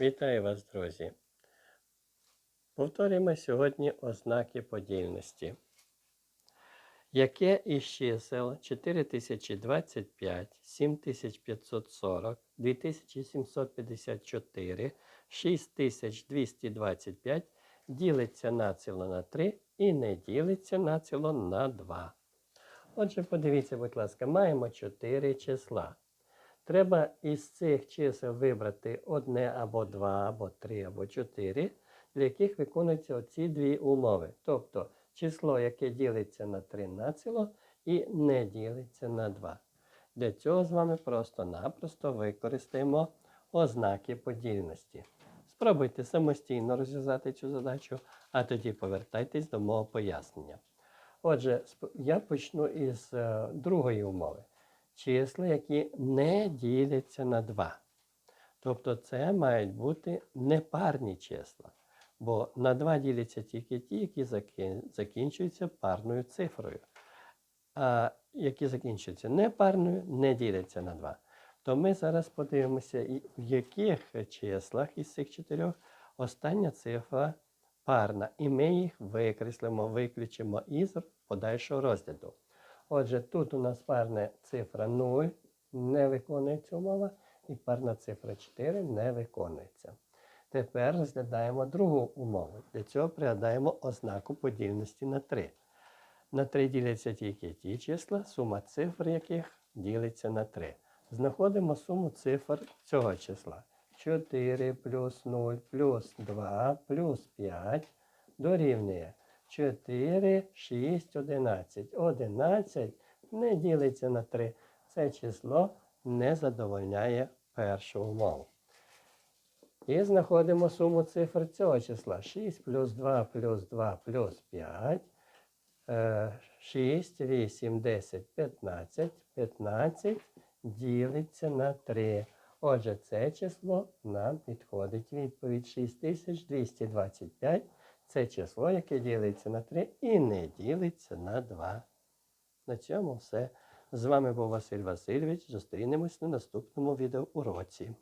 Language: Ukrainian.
Вітаю вас, друзі. Повторюємо сьогодні ознаки подільності. Яке із чисел 4025, 7540, 2754, 6225 ділиться націло на 3 і не ділиться націло на 2. Отже, подивіться, будь ласка, маємо 4 числа. Треба із цих чисел вибрати одне або два, або три, або чотири, для яких виконуються оці дві умови. Тобто число, яке ділиться на 3 націло і не ділиться на 2. Для цього з вами просто-напросто використаємо ознаки подільності. Спробуйте самостійно розв'язати цю задачу, а тоді повертайтесь до мого пояснення. Отже, я почну із е, другої умови числа, які не діляться на 2. Тобто це мають бути непарні числа. Бо на 2 діляться тільки ті, які закінчуються парною цифрою. А які закінчуються непарною, не діляться на 2. То ми зараз подивимося, в яких числах із цих чотирьох остання цифра парна. І ми їх викреслимо, виключимо із подальшого розгляду. Отже, тут у нас парна цифра 0 не виконується умова, і парна цифра 4 не виконується. Тепер розглядаємо другу умову. Для цього пригадаємо ознаку подільності на 3. На 3 діляться тільки ті числа, сума цифр яких ділиться на 3. Знаходимо суму цифр цього числа. 4 плюс 0 плюс 2 плюс 5 дорівнює 4, 6, 11. 11 не ділиться на 3. Це число не задовольняє першу умову. І знаходимо суму цифр цього числа. 6 плюс 2 плюс 2 плюс 5. Е, 6, 8, 10, 15. 15 ділиться на 3. Отже, це число нам підходить. Відповідь 6225. Це число, яке ділиться на 3 і не ділиться на 2. На цьому все. З вами був Василь Васильович. Зустрінемось на наступному відеоуроці.